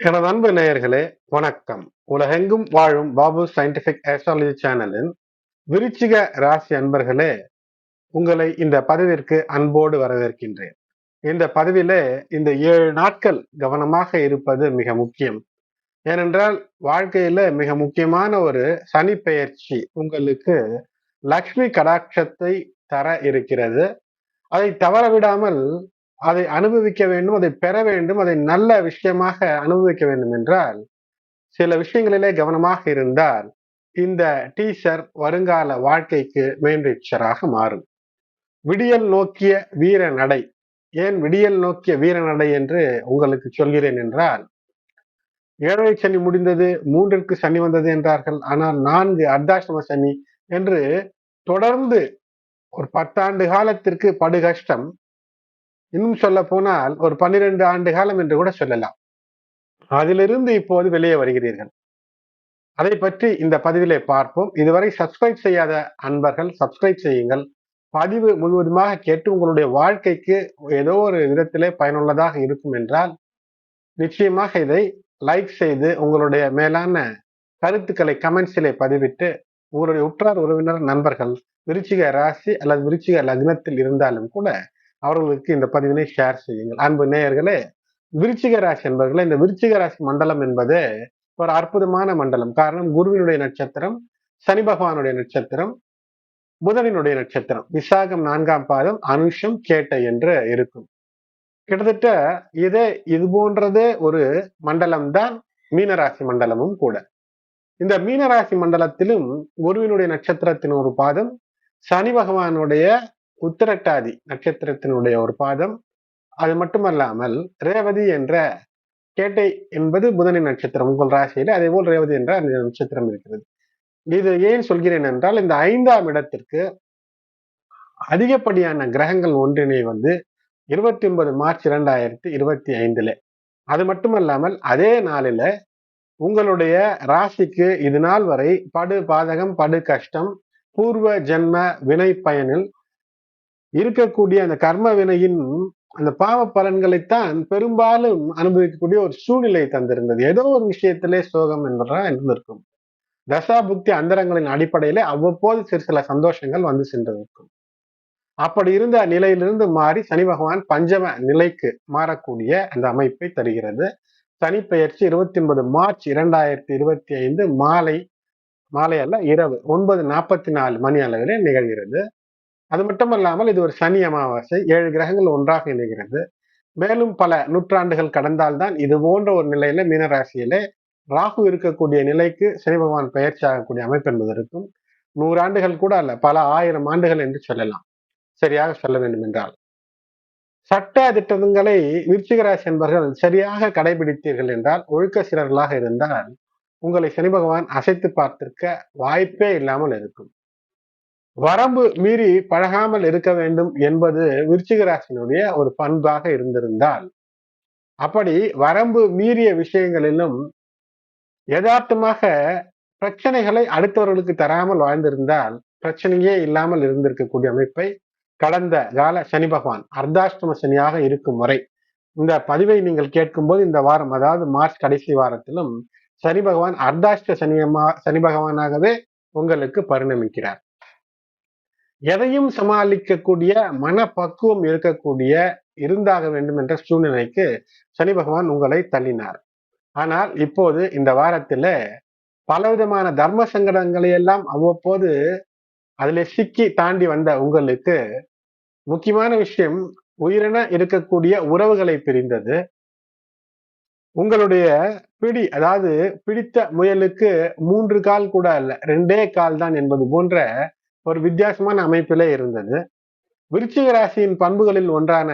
எனது அன்பு நேயர்களே வணக்கம். உலகெங்கும் வாழும் பாபு சயின்டிபிக் ஆஸ்ட்ராலஜி சேனலின் விருச்சிக ராசி அன்பர்களே உங்களை இந்த பதிவிற்கு அன்போடு வரவேற்கின்றேன். இந்த பதிவிலே இந்த ஏழு நாட்கள் கவனமாக இருப்பது மிக முக்கியம். ஏனென்றால் வாழ்க்கையில மிக முக்கியமான ஒரு சனி பெயர்ச்சி உங்களுக்கு லக்ஷ்மி கடாட்சத்தை தர இருக்கிறது. அதை தவற விடாமல் அதை அனுபவிக்க வேண்டும் அதை பெற வேண்டும் அதை நல்ல விஷயமாக அனுபவிக்க வேண்டும் என்றால் சில விஷயங்களிலே கவனமாக இருந்தால் இந்த டீச்சர் வருங்கால வாழ்க்கைக்கு மேன்றிச்சராக மாறும். விடியல் நோக்கிய வீர நடை. ஏன் விடியல் நோக்கிய வீர நடை என்று உங்களுக்கு சொல்கிறேன் என்றால் ஏழரை சனி முடிந்தது மூன்றிற்கு சனி வந்தது என்றார்கள். ஆனால் நான்கு அர்த்தாசிரம சனி என்று தொடர்ந்து ஒரு பத்தாண்டு காலத்திற்கு படு கஷ்டம் இன்னும் சொல்ல போனால் ஒரு பன்னிரண்டு ஆண்டு காலம் என்று கூட சொல்லலாம். அதிலிருந்து இப்போது வெளியே வருகிறீர்கள். அதை பற்றி இந்த பதிவிலே பார்ப்போம். இதுவரை சப்ஸ்கிரைப் செய்யாத அன்பர்கள் சப்ஸ்கிரைப் செய்யுங்கள். பதிவு முழுவதுமாக கேட்டு உங்களுடைய வாழ்க்கைக்கு ஏதோ ஒரு விதத்திலே பயனுள்ளதாக இருக்கும் என்றால் நிச்சயமாக இதை லைக் செய்து உங்களுடைய மேலான கருத்துக்களை கமெண்ட்ஸிலே பதிவிட்டு உங்களுடைய உற்றார் உறவினர் நண்பர்கள் விருச்சிக ராசி அல்லது விருச்சிக லக்னத்தில் இருந்தாலும் கூட அவர்களுக்கு இந்த பதிவினை ஷேர் செய்யுங்கள். அன்பு நேயர்களே விருச்சிக ராசி என்பவர்களே இந்த விருச்சிக ராசி மண்டலம் என்பது ஒரு அற்புதமான மண்டலம். காரணம் குருவினுடைய நட்சத்திரம் சனி பகவானுடைய நட்சத்திரம் புதனினுடைய நட்சத்திரம். விசாகம் நான்காம் பாதம் அனுஷம் கேட்ட என்று இருக்கும். கிட்டத்தட்ட இதே இது போன்றதே ஒரு மண்டலம் தான் மீனராசி மண்டலமும் கூட. இந்த மீனராசி மண்டலத்திலும் குருவினுடைய நட்சத்திரத்தின் ஒரு பாதம் சனி பகவானுடைய உத்திரட்டாதி நட்சத்திரத்தினுடைய ஒரு பாதம். அது மட்டுமல்லாமல் ரேவதி என்ற கேட்டை என்பது புதனின் நட்சத்திரம். உங்கள் ராசியில அதே போல் ரேவதி என்ற அந்த நட்சத்திரம் இருக்கிறது. இது ஏன் சொல்கிறேன் என்றால் இந்த ஐந்தாம் இடத்திற்கு அதிகப்படியான கிரகங்கள் ஒன்றினை வந்து இருபத்தி ஒன்பது மார்ச் இரண்டாயிரத்தி இருபத்தி ஐந்துல. அது மட்டுமல்லாமல் அதே நாளில உங்களுடைய ராசிக்கு இது நாள் வரை படு பாதகம் படு கஷ்டம் பூர்வ ஜென்ம வினை பயனில் இருக்கக்கூடிய அந்த கர்ம வினையின் அந்த பாவ பலன்களைத்தான் பெரும்பாலும் அனுபவிக்கக்கூடிய ஒரு சூழ்நிலை தந்திருந்தது. ஏதோ ஒரு விஷயத்திலே சோகம் என்பதா இருந்திருக்கும். தசா புக்தி அந்தரங்களின் அடிப்படையிலே அவ்வப்போது சிறு சில சந்தோஷங்கள் வந்து சென்றிருக்கும். அப்படி இருந்த நிலையிலிருந்து மாறி சனி பகவான் பஞ்சம நிலைக்கு மாறக்கூடிய அந்த அமைப்பை தருகிறது. சனி பெயர்ச்சி இருபத்தி ஒன்பது மார்ச் இரண்டாயிரத்தி இருபத்தி ஐந்து மாலை மாலை அல்ல இரவு ஒன்பது நாற்பத்தி நாலு மணி அளவிலே நிகழ்கிறது. அது மட்டுமல்லாமல் இது ஒரு சனி அமாவாசை ஏழு கிரகங்கள் ஒன்றாக இணைகிறது. மேலும் பல நூற்றாண்டுகள் கடந்தால்தான் இது போன்ற ஒரு நிலையில மீனராசியிலே ராகு இருக்கக்கூடிய நிலைக்கு சனி பகவான் பயிற்சி ஆகக்கூடிய அமைப்பு என்பது இருக்கும். நூறாண்டுகள் கூட அல்ல பல ஆயிரம் ஆண்டுகள் என்று சொல்லலாம். சரியாக சொல்ல வேண்டும் என்றால் சட்ட திட்டங்களை விருச்சிகராசி என்பவர்கள் சரியாக கடைபிடித்தீர்கள் என்றால் ஒழுக்க சிறர்களாக இருந்தால் உங்களை சனி பகவான் அசைத்து பார்த்திருக்க வாய்ப்பே இல்லாமல் இருக்கும். வரம்பு மீறி பழகாமல் இருக்க வேண்டும் என்பது விருச்சிகராசினுடைய ஒரு பண்பாக இருந்திருந்தால் அப்படி வரம்பு மீறிய விஷயங்களிலும் யதார்த்தமாக பிரச்சனைகளை அடுத்தவர்களுக்கு தராமல் வாழ்ந்திருந்தால் பிரச்சனையே இல்லாமல் இருந்திருக்கக்கூடிய அமைப்பை கடந்த கால சனி பகவான் அர்த்தாஷ்டம சனியாக இருக்கும் வரை இந்த பதிவை நீங்கள் கேட்கும்போது இந்த வாரம் அதாவது மார்ச் கடைசி வாரத்திலும் சனி பகவான் அர்த்தாஷ்ட சனியமா சனி பகவானாகவே உங்களுக்கு பரிணமிக்கிறார். எதையும் சமாளிக்கக்கூடிய மனப்பக்குவம் இருக்கக்கூடிய இருந்தாக வேண்டும் என்ற சூழ்நிலைக்கு சனி பகவான் உங்களை தள்ளினார். ஆனால் இப்போது இந்த வாரத்துல பலவிதமான தர்ம சங்கடங்களை எல்லாம் அவ்வப்போது அதில் சிக்கி தாண்டி வந்த உங்களுக்கு முக்கியமான விஷயம் உயிரின இருக்கக்கூடிய உறவுகளை பிரிந்தது. உங்களுடைய பிடி அதாவது பிடித்த முயலுக்கு மூன்று கால் கூட அல்ல ரெண்டே கால் தான் என்பது போன்ற ஒரு வித்தியாசமான அமைப்பிலே இருந்தது. விருச்சிக ராசியின் பண்புகளில் ஒன்றான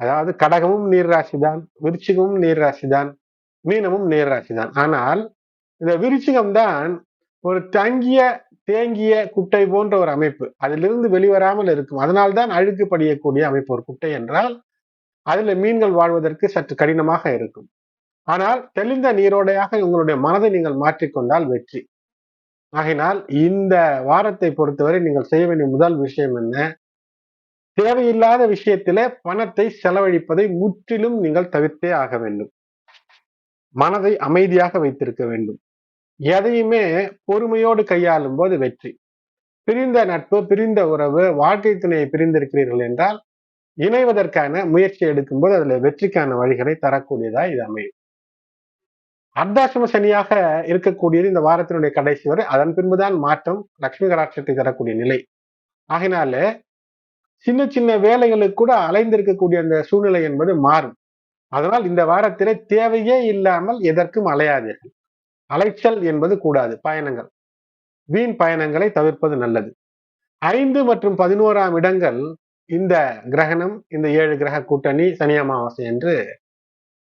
அதாவது கடகமும் நீர் ராசி தான் விருச்சிகமும் நீர் ராசி தான் மீனமும் நீர் ராசி தான் ஆனால் இந்த விருச்சிகம் தான் ஒரு தங்கிய தேங்கிய குட்டை போன்ற ஒரு அமைப்பு. அதிலிருந்து வெளிவராமல் இருக்கும். அதனால்தான் அழுக்கு படியக்கூடிய அமைப்பு ஒரு குட்டை என்றால் அதுல மீன்கள் வாழ்வதற்கு சற்று கடினமாக இருக்கும். ஆனால் தெளிந்த நீரோடையாக உங்களுடைய மனதை நீங்கள் மாற்றிக்கொண்டால் வெற்றி. ஆகினால் இந்த வாரத்தை பொறுத்தவரை நீங்கள் செய்ய வேண்டிய முதல் விஷயம் என்ன? தேவையில்லாத விஷயத்திலே பணத்தை செலவழிப்பதை முற்றிலும் நீங்கள் தவிர்த்தே ஆக வேண்டும். மனதை அமைதியாக வைத்திருக்க வேண்டும். எதையுமே பொறுமையோடு கையாளும் போது வெற்றி. பிரிந்த நட்பு பிரிந்த உறவு வாழ்க்கை துணையை பிரிந்திருக்கிறீர்கள் என்றால் இணைவதற்கான முயற்சி எடுக்கும்போது அதில் வெற்றிக்கான வழிகளை தரக்கூடியதா இது அமையும். அர்த்தாசிரம சனியாக இருக்கக்கூடியது இந்த வாரத்தினுடைய கடைசி வரை. அதன் பின்புதான் மாற்றம் லட்சுமி கடாட்சத்தை தரக்கூடிய நிலை. ஆகினால சின்ன சின்ன வேலைகளுக்கு கூட அலைந்திருக்கக்கூடிய அந்த சூழ்நிலை என்பது மாறும். அதனால் இந்த வாரத்திலே தேவையே இல்லாமல் எதற்கும் அலையாதீர்கள். அலைச்சல் என்பது கூடாது. பயணங்கள். வீண் பயணங்களை தவிர்ப்பது நல்லது. ஐந்து மற்றும் பதினோராம் இடங்கள் இந்த கிரகணம் இந்த ஏழு கிரக கூட்டணி சனி அமாவாசை என்று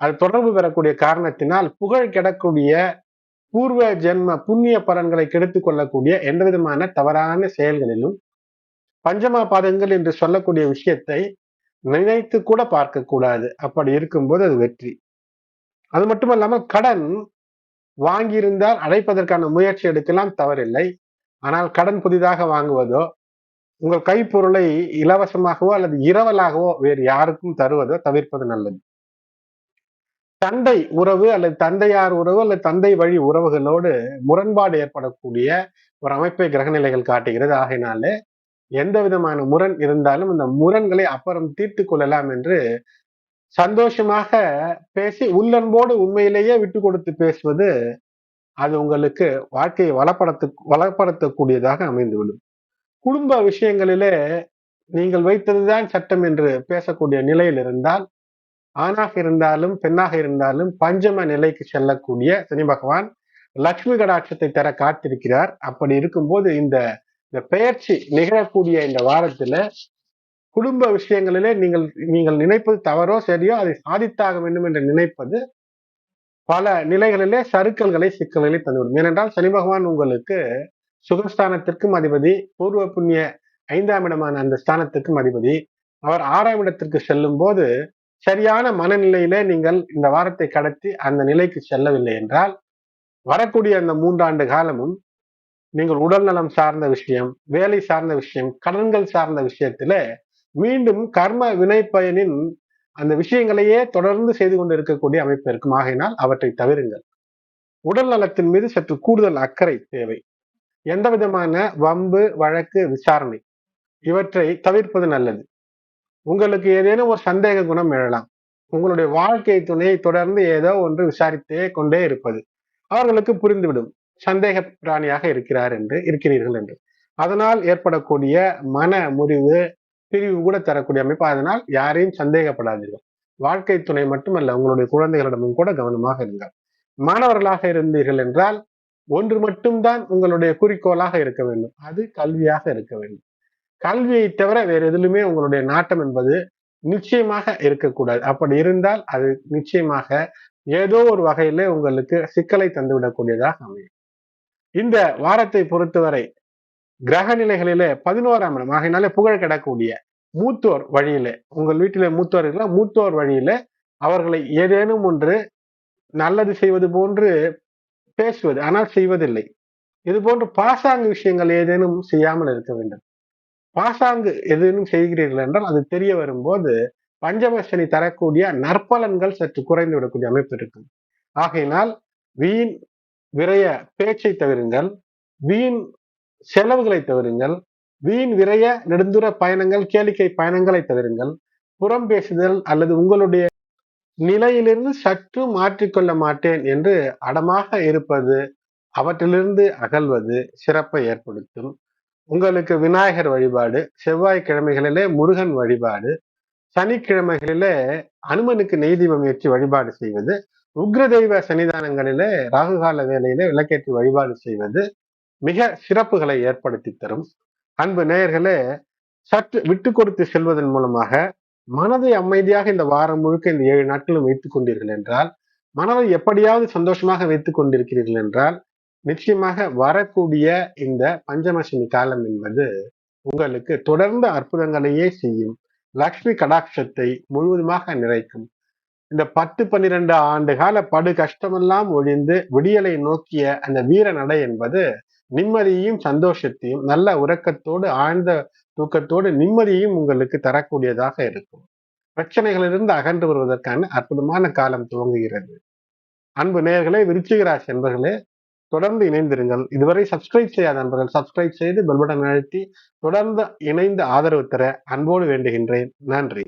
அது தொடர்பு பெறக்கூடிய காரணத்தினால் புகழ் கிடக்கூடிய பூர்வ ஜென்ம புண்ணிய பலன்களை கெடுத்துக் கொள்ளக்கூடிய எந்த விதமான தவறான செயல்களிலும் பஞ்சமா பாதங்கள் என்று சொல்லக்கூடிய விஷயத்தை நினைத்து கூட பார்க்க கூடாது. அப்படி இருக்கும்போது அது வெற்றி. அது மட்டுமல்லாமல் கடன் வாங்கியிருந்தால் அடைப்பதற்கான முயற்சி எடுக்கலாம் தவறில்லை. ஆனால் கடன் புதிதாக வாங்குவதோ உங்கள் கைப்பொருளை இலவசமாகவோ அல்லது இரவலாகவோ வேறு யாருக்கும் தருவதோ தவிர்ப்பது நல்லது. தந்தை உறவு அல்லது தந்தையார் உறவு அல்லது தந்தை வழி உறவுகளோடு முரண்பாடு ஏற்படக்கூடிய ஒரு அமைப்பை கிரகநிலைகள் காட்டுகிறது. ஆகையினாலே எந்த விதமான முரண் இருந்தாலும் அந்த முரண்களை அப்புறம் தீர்த்து கொள்ளலாம் என்று சந்தோஷமாக பேசி உள்ளன்போடு உண்மையிலேயே விட்டு கொடுத்து பேசுவது அது உங்களுக்கு வாழ்க்கையை வளப்படுத்த வளப்படுத்தக்கூடியதாக அமைந்துவிடும். குடும்ப விஷயங்களிலே நீங்கள் வைத்ததுதான் சட்டம் என்று பேசக்கூடிய நிலையில் இருந்தால் ஆணாக இருந்தாலும் பெண்ணாக இருந்தாலும் பஞ்சம நிலைக்கு செல்லக்கூடிய சனி பகவான் லக்ஷ்மி கடாட்சத்தை தர காத்திருக்கிறார். அப்படி இருக்கும்போது இந்த இந்த பெயர்ச்சி நிகழக்கூடிய இந்த வாரத்துல குடும்ப விஷயங்களிலே நீங்கள் நீங்கள் நினைப்பது தவறோ சரியோ அதை சாதித்தாக வேண்டும் என்று நினைப்பது பல நிலைகளிலே சருக்கல்களை சிக்கல்களை தந்துவிடும். ஏனென்றால் சனி பகவான் உங்களுக்கு சுகஸ்தானத்திற்கும் அதிபதி பூர்வ புண்ணிய ஐந்தாம் இடமான அந்த ஸ்தானத்திற்கும் அதிபதி. அவர் ஆறாம் இடத்திற்கு செல்லும் போது சரியான மனநிலையிலே நீங்கள் இந்த வாரத்தை கடத்தி அந்த நிலைக்கு செல்லவில்லை என்றால் வரக்கூடிய அந்த மூன்றாண்டு காலமும் நீங்கள் உடல் நலம் சார்ந்த விஷயம் வேலை சார்ந்த விஷயம் கடன்கள் சார்ந்த விஷயத்துல மீண்டும் கர்ம வினை பயனின் அந்த விஷயங்களையே தொடர்ந்து செய்து கொண்டு இருக்கக்கூடிய அமைப்பு இருக்கும். ஆகையினால் அவற்றை தவிருங்கள். உடல் நலத்தின் மீது சற்று கூடுதல் அக்கறை தேவை. எந்த விதமான வம்பு வழக்கு விசாரணை இவற்றை தவிர்ப்பது நல்லது. உங்களுக்கு ஏதேனும் ஒரு சந்தேக குணம் எழலாம். உங்களுடைய வாழ்க்கை துணையை தொடர்ந்து ஏதோ ஒன்று விசாரித்தே கொண்டே இருப்பது அவர்களுக்கு புரிந்துவிடும். சந்தேக பிராணியாக இருக்கிறார் என்று இருக்கிறீர்கள் என்று. அதனால் ஏற்படக்கூடிய மன முறிவு பிரிவு கூட தரக்கூடிய அமைப்பு. அதனால் யாரையும் சந்தேகப்படாதீர்கள். வாழ்க்கை துணை மட்டுமல்ல உங்களுடைய குழந்தைகளிடமும் கூட கவனமாக இருங்கள். மாணவர்களாக இருந்தீர்கள் என்றால் ஒன்று மட்டும்தான் உங்களுடைய குறிக்கோளாக இருக்க வேண்டும். அது கல்வியாக இருக்க வேண்டும். கல்வியை தவிர வேறு எதிலுமே உங்களுடைய நாட்டம் என்பது நிச்சயமாக இருக்கக்கூடாது. அப்படி இருந்தால் அது நிச்சயமாக ஏதோ ஒரு வகையிலே உங்களுக்கு சிக்கலை தந்துவிடக்கூடியதாக அமையும். இந்த வாரத்தை பொறுத்தவரை கிரக நிலைகளிலே பதினோராம் இடம் ஆகையினாலே புகழ் கிடக்கூடிய மூத்தோர் வழியிலே உங்கள் வீட்டிலே மூத்தோர் இருக்கலாம் மூத்தோர் வழியில அவர்களை ஏதேனும் ஒன்று நல்லது செய்வது போன்று பேசுவது ஆனால் செய்வதில்லை. இது போன்று பாசாங்கு விஷயங்கள் ஏதேனும் செய்யாமல் இருக்க வேண்டும். பாசாங்கு எதேனும் செய்கிறீர்கள் என்றால் அது தெரிய வரும்போது பஞ்சமசனி தரக்கூடிய நற்பலன்கள் சற்று குறைந்து விடக்கூடிய அமைப்பு இருக்கும் ஆகையினால் வீண் விரைய பேச்சை தவிருங்கள் வீண் செலவுகளை தவிருங்கள் வீண் விரைய நெடுந்துர பயணங்கள் கேளிக்கை பயணங்களை தவிருங்கள் புறம் பேசுதல் அல்லது உங்களுடைய நிலையிலிருந்து சற்று மாற்றிக்கொள்ள மாட்டேன் என்று அடமாக இருப்பது அவற்றிலிருந்து அகல்வது சிறப்பை ஏற்படுத்தும். உங்களுக்கு விநாயகர் வழிபாடு செவ்வாய்க்கிழமைகளிலே முருகன் வழிபாடு சனிக்கிழமைகளிலே அனுமனுக்கு நெய் தீபம் ஏற்றி வழிபாடு செய்வது உக்ர தெய்வ சன்னிதானங்களிலே ராகுகால வேலையிலே விளக்கேற்றி வழிபாடு செய்வது மிக சிறப்புகளை ஏற்படுத்தி தரும். அன்பு நேயர்களே சற்று விட்டு கொடுத்து செல்வதன் மூலமாக மனதை அமைதியாக இந்த வாரம் முழுக்க இந்த ஏழு நாட்களும் வைத்துக் கொண்டீர்கள் என்றால் மனதை எப்படியாவது சந்தோஷமாக வைத்துக் கொண்டிருக்கிறீர்கள் என்றால் நிச்சயமாக வரக்கூடிய இந்த பஞ்சமசனி காலம் என்பது உங்களுக்கு தொடர்ந்து அற்புதங்களையே செய்யும். லக்ஷ்மி கடாட்சத்தை முழுவதுமாக நிறைக்கும். இந்த பத்து பன்னிரண்டு ஆண்டு கால படு கஷ்டமெல்லாம் ஒழிந்து விடியலை நோக்கிய அந்த வீர நடை என்பது நிம்மதியையும் சந்தோஷத்தையும் நல்ல உறக்கத்தோடு ஆழ்ந்த தூக்கத்தோடு நிம்மதியையும் உங்களுக்கு தரக்கூடியதாக இருக்கும். பிரச்சனைகளிலிருந்து அகன்று வருவதற்கான அற்புதமான காலம் துவங்குகிறது. அன்பு நேர்களே விருச்சிகராசி என்பர்களே தொடர்ந்து இணைந்திருங்கள். இதுவரை சப்ஸ்கிரைப் செய்யாத நண்பர்கள் சப்ஸ்கிரைப் செய்து பெல் பட்டன் அழுத்தி தொடர்ந்து இணைந்து ஆதரவு தர அன்போடு வேண்டுகின்றேன். நன்றி.